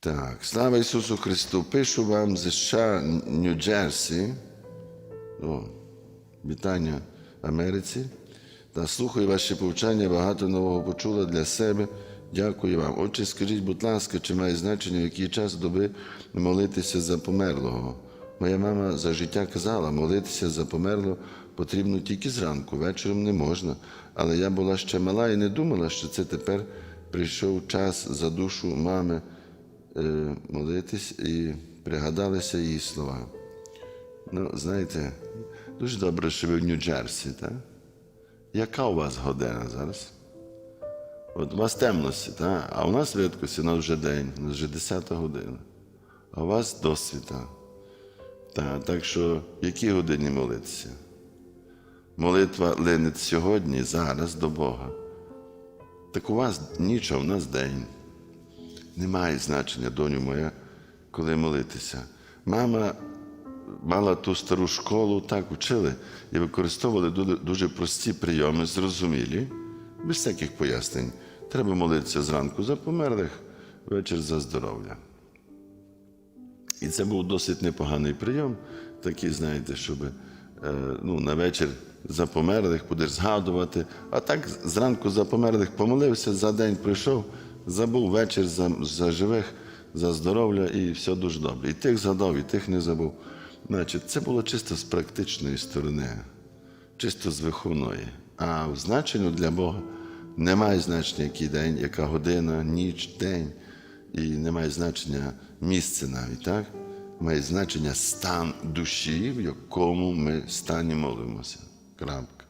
Так, слава Ісусу Христу. Пишу вам з США Нью-Джерсі. О, вітання Америці. Та слухаю ваші повчання, багато нового почула для себе. Дякую вам. Отже, скажіть, будь ласка, чи має значення, в який час доби молитися за померлого? Моя мама за життя казала, молитися за померлого потрібно тільки зранку, вечором не можна. Але я була ще мала і не думала, що це тепер прийшов час за душу мами молитись і пригадалися її слова. Ну, знаєте, дуже добре, що ви в Нью-Джерсі, так? Яка у вас година зараз? От у вас темності, так? а у нас рідкості, у нас вже день, у нас вже 10 година. А у вас досвіта. Так, так що, в якій годині молитися? Молитва линить сьогодні, зараз до Бога. Так у вас ніч, а у нас день. Немає значення, доню моя, коли молитися. Мама мала ту стару школу, так учили і використовували дуже, прості прийоми, зрозумілі, без всяких пояснень. Треба молитися зранку за померлих, вечір за здоров'я. І це був досить непоганий прийом, такий, знаєте, щоб е, ну, на вечір за померлих будеш згадувати, а так зранку за померлих помолився, за день прийшов, забув вечір за, за живих, за здоров'я і все дуже добре. І тих згадав, і тих не забув. Значить, це було чисто з практичної сторони, чисто з виховної. А в значенню для Бога немає значення, який день, яка година, ніч, день. І немає значення місце навіть, так? Має значення стан душі, в якому ми стані молимося. Крапка.